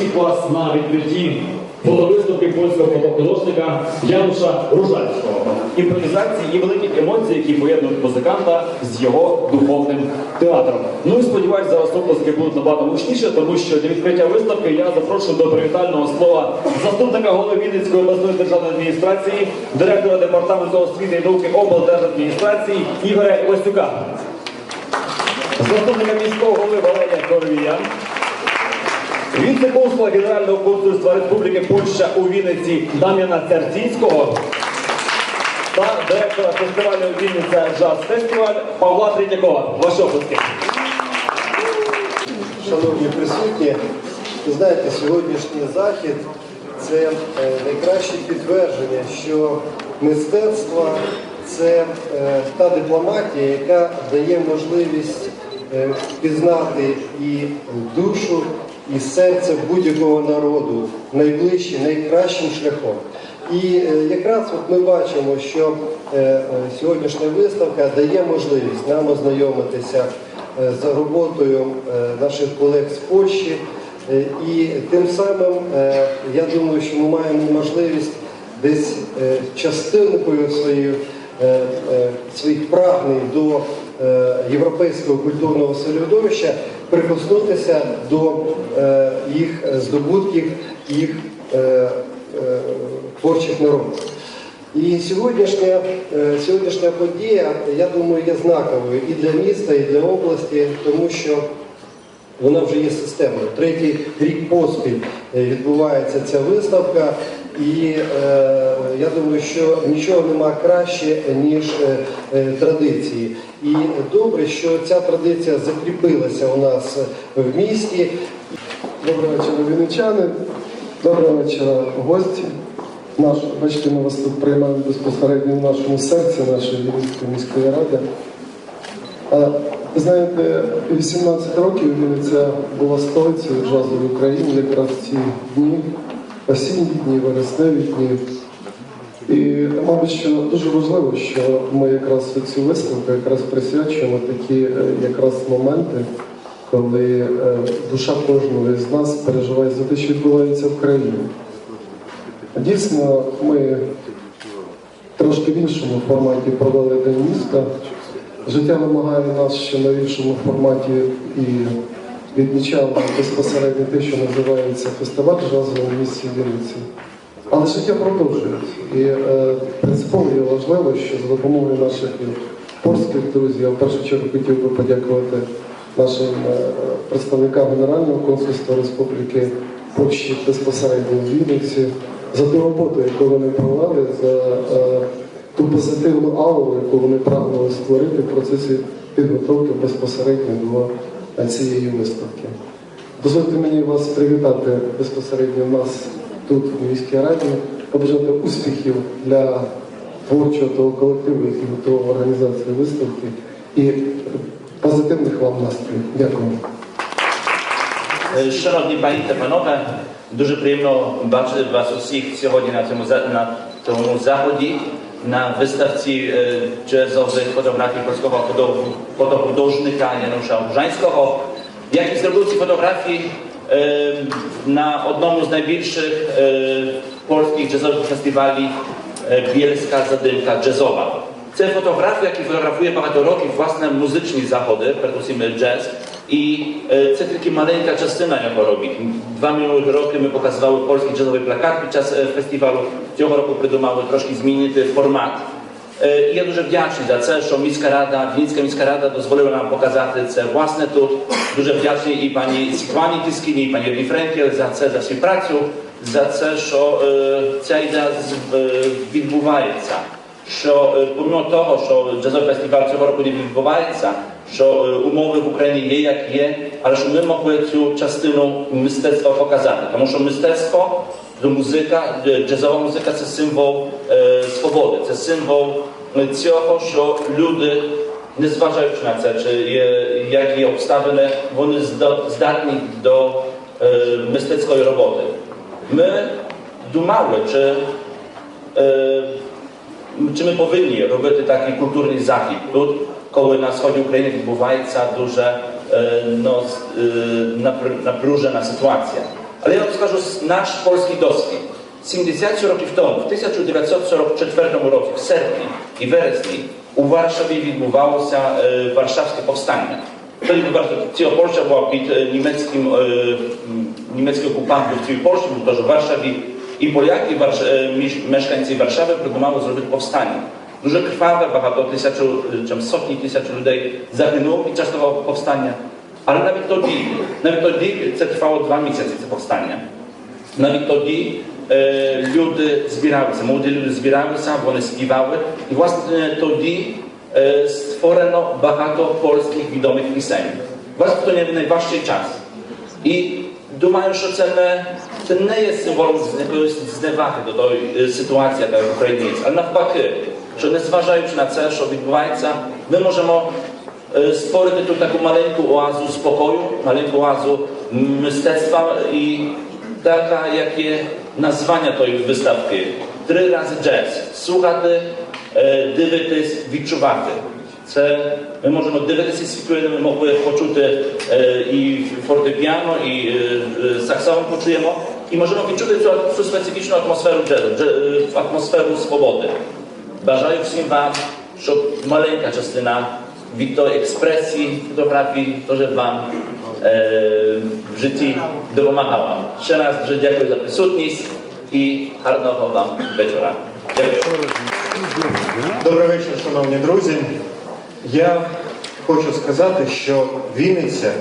всіх вас на відкритті фотовиставки польського фотохудожника Януша Ружальського. Імпровізації і великі емоції, які поєднують музиканта з його духовним театром. Ну і сподіваюся, зараз оплески будуть набагато гучніше, тому що для відкриття виставки я запрошую до привітального слова заступника голови Вінницької обласної державної адміністрації, директора департаменту освіти і науки облдержадміністрації Ігоря Івасюка. Заступника міського віце-консула Генерального консульства Республіки Польща у Вінниці Дам'яна Церційського та директора фестивалю Вінниця Джаз Фестиваль Павла Третьякова. Ваші оплески. Шановні присутні, ви знаєте, сьогоднішній захід це е, найкраще підтвердження, що мистецтво це е, та дипломатія, яка дає можливість е, пізнати і душу, і серце будь-якого народу найближчим, найкращим шляхом. І е, якраз от ми бачимо, що е, е, сьогоднішня виставка дає можливість нам ознайомитися за роботою наших колег з Польщі. І тим самим я думаю, що ми маємо можливість десь частинкою е, своїх прагнень до європейського культурного середовища прикоснутися до е, їх здобутків, їх е, е, творчих народів. І сьогоднішня, е, сьогоднішня подія, я думаю, є знаковою і для міста, і для області, тому що вона вже є системою. Третій рік поспіль е, відбувається ця виставка, і е, я думаю, що нічого нема краще, ніж е, е, традиції. І добре, що ця традиція закріпилася у нас в місті. Доброго вечора, вінничани. Доброго вечора, гості. Наш, бачите, ми вас тут приймаємо безпосередньо в нашому серці нашої Вінницької міської ради. Ви знаєте, 18 років Вінниця була столицею джазу в Україні якраз ці дні, осінні дні, вересневі дні. І, мабуть, що дуже важливо, що ми якраз цю виставку якраз присвячуємо такі е, якраз моменти, коли е, душа кожного з нас переживає за те, що відбувається в країні. Дійсно, ми трошки в іншому форматі провели День міста. Життя вимагає нас ще на іншому форматі і відмічали безпосередньо те, що називається фестиваль джазу в місті Вінниці. Але життя продовжується. І е, принципово є важливо, що за допомогою наших польських друзів, я в першу чергу хотів би подякувати нашим е, представникам Генерального консульства Республіки Польщі безпосередньо в Вінниці за ту роботу, яку вони провели, за е, ту позитивну ауру, яку вони прагнули створити в процесі підготовки безпосередньо до е, цієї виставки. Дозвольте мені вас привітати безпосередньо в нас тут, в міській раді, побажати успіхів для творчого того колективу, який готував організацію виставки, і позитивних вам настроїв. Дякую. Шановні пані та панове, дуже приємно бачити вас усіх сьогодні на цьому, на цьому заході, на виставці е, джазових фотографій польського фото- фотохудожника Janusza Różańskiego, який зробив ці фотографії е, на одному з найбільших е, польських джазових фестивалів е, Bielska Zadymka Jazzowa. Це фотографія, які фотографує багато років власне музичні заходи, передусім джаз. І е, це тільки маленька частина, яку робить. Два минулих роки ми показували polski jazzowy plakat під час е, фестивалю. Цього року придумали трошки змінити формат. Е, І я дуже вдячний за це, що міська рада, Вінницька міська рада дозволила нам показати це власне тут. Дуже вдячний і пані Світлані Тискіні, і пані Ірні Френкел за це, за співпрацю, за це, що е, ця ідея з- е, відбувається. Що е, помимо того, що джазовий фестиваль цього року не відбувається, що е, умови в Україні є як є, але що ми могли цю частину мистецтва показати. Тому що мистецтво, музика, е, джазова музика це символ е, свободи, це символ е, цього, що люди, незважаючи на це, чи є, які обставини, вони зда- здатні до е, мистецької роботи. Ми думали, чи е, чи ми повинні робити такий культурний захід тут, коли на сході України відбувається дуже е, no, s- e, napr- напружена ситуація. Але я вам скажу наш polski досвід. 70 років тому, в 1944 році, в серпні і вересні, у Варшаві відбувалося е, Варшавське повстання. Тоді bardzo, ціла Польща була під е, німецьким, е, м, німецьким окупантом в цій Польщі, тому що в Варшаві і поляки, Варш, е, між- мешканці Варшави придумали зробити повстання. Дуже криваве, багато тисячу, е, чим сотні тисяч людей загинуло під час того повстання. Але навіть тоді, навіть тоді це тривало два місяці, це повстання. Навіть тоді е, люди збиралися, молоді люди збиралися, вони співали. І власне тоді е, створено багато польських відомих пісень. Власне, то не найважчий час. І думаю, що це не, це не є символом з- якоїсь зневаги до тої е, ситуації, яка в Україні є. Але навпаки, що незважаючи на це, що відбувається, ми можемо е, створити тут таку маленьку оазу спокою, маленьку оазу мистецtwa і така, як є названня тої виставки. Три рази джаз. Слухати, е, дивитись, відчувати. Це ми можемо дивитися світлини, ми могли почути е, і фортепіано, і е, е, саксофон почуємо, і можемо відчути цю, цю специфічну атмосферу джазу, дже- е, атмосферу свободи. Бажаю всім вам, щоб маленька частина тої експресії фотографії теж вам е, в житті допомагала. Ще раз дуже дякую за присутність і гарного вам вечора. Дякую. Добрий вечір, шановні друзі. Я хочу сказати, що Вінниця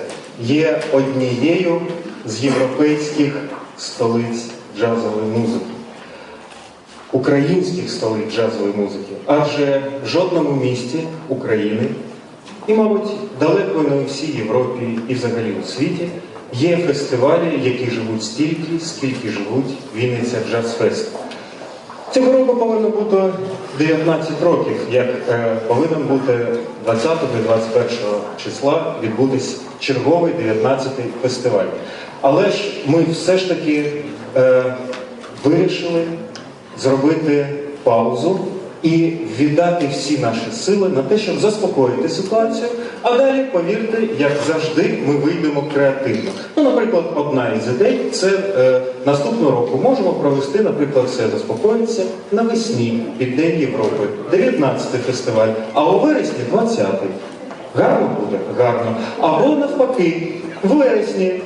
є однією з європейських столиць джазової музики, українських столиць джазової музики. Адже в жодному місті України і, мабуть, далеко не у всій Європі і взагалі у світі є фестивалі, які живуть стільки, скільки живуть Вінниця Джаз Фест. Цього року повинно бути 19 років, як е, повинен бути 20 до 21 числа відбутись черговий 19-й фестиваль. Але ж ми все ж таки е, вирішили зробити паузу і віддати всі наші сили на те, щоб заспокоїти ситуацію. А далі, повірте, як завжди, ми вийдемо креативно. Ну, наприклад, одна із ідей це е, наступного року можемо провести, наприклад, все заспокоїться навесні під День Європи, 19-й фестиваль, а у вересні 20-й. Гарно буде? Гарно. Або навпаки, в вересні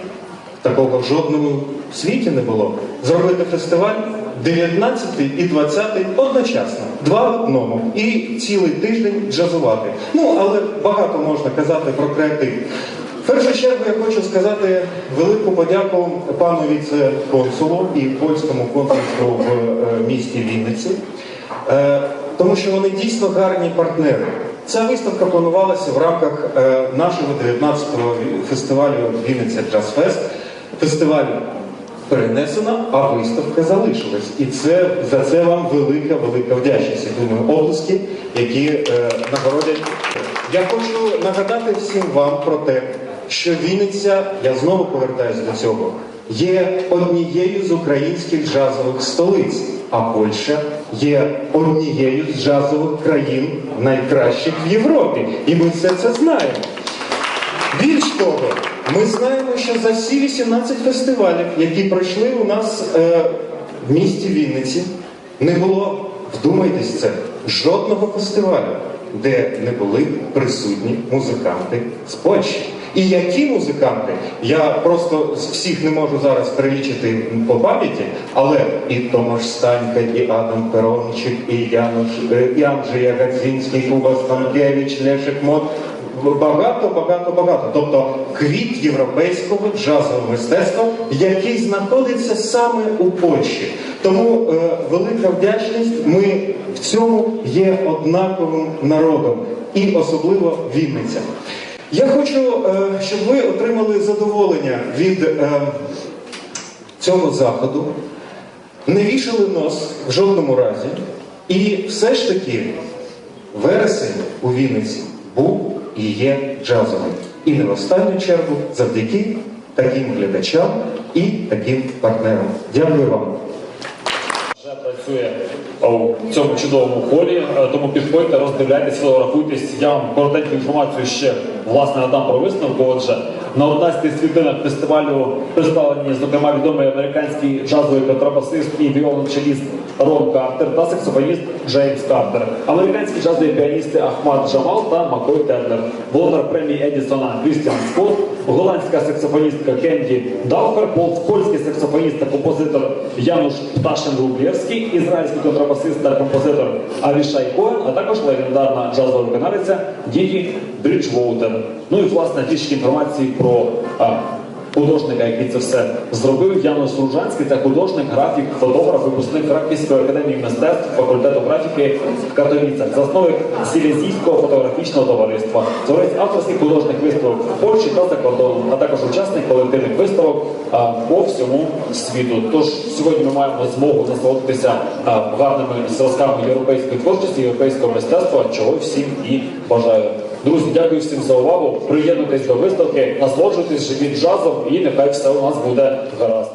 Такого в жодному світі не було. Зробити фестиваль 19 і 20 одночасно, два в одному, і цілий тиждень джазувати. Ну, але багато можна казати про креатив. В першу чергу я хочу сказати велику подяку пану віце-консулу і польському консульству в е, місті Вінниці. Е, тому що вони дійсно гарні партнери. Ця виставка планувалася в рамках е, нашого 19-го фестивалю Вінниця Джаз Фест. Фестиваль перенесено, а виставка залишилась. І це за це вам велика, велика вдячність. Я думаю, обласки, які е, нагородять. Я хочу нагадати всім вам про те, що Вінниця, я знову повертаюся до цього, є однією з українських джазових столиць, а Польща є однією з джазових країн найкращих в Європі. І ми все це знаємо. Більш того, ми знаємо, що за всі 18 фестивалів, які пройшли у нас е, в місті Вінниці, не було, вдумайтесь це, жодного фестивалю, де не були присутні музиканти з Польщі. І які музиканти? Я просто всіх не можу зараз перелічити по пам'яті, але і Томаш Станька, і Адам Перончик, і Януш, е, і Анджей Гадзінський, Куба Станкевич, Лешик Мот. Багато, багато, багато. Тобто квіт європейського джазового мистецтва, який знаходиться саме у Польщі. Тому е, велика вдячність. Ми в цьому є однаковим народом, і особливо Вінниця. Я хочу, е, щоб ви отримали задоволення від е, цього заходу, не вішали нос в жодному разі, і все ж таки вересень у Вінниці був і є джазовим. І не в останню чергу завдяки таким глядачам і таким партнерам. Дякую вам. Вже працює у цьому чудовому холі. Е, Тому підходьте, роздивляйтесь, фотографуйтесь. Я вам коротеньку інформацію ще власне надам про виставку. Отже, на 11 світлинах фестивалю представлені, зокрема, відомий американський джазовий контрабасист і віолончеліст Рон Картер та саксофоніст Джеймс Картер, американські джазові піаністи Ахмад Джамал та Макой Тернер, володар премії Едісона Крістіан Скотт, голландська саксофоністка Кенді Даухер, польський саксофоніст та композитор Януш Пташин Рублєвський, ізраїльський контрабасист та композитор Авішай Коен, а також легендарна джазова виконавиця Діді Бріджвоутер. Ну і власне трішки інформації про художника, який це все зробив. Янус Ружанський це художник, графік, фотограф, випускник Краківської академії мистецтв, факультету графіки в Катовіцях, засновник Сілезійського фотографічного товариства, творець авторських художніх виставок в Польщі та за кордоном, а також учасник колективних виставок а, по всьому світу. Тож сьогодні ми маємо змогу насолодитися гарними зразками європейської творчості, європейського мистецтва, чого всім і бажаю. Друзі, дякую всім за увагу. Приєднуйтесь до виставки, насолоджуйтесь живіть джазом і нехай все у нас буде гаразд.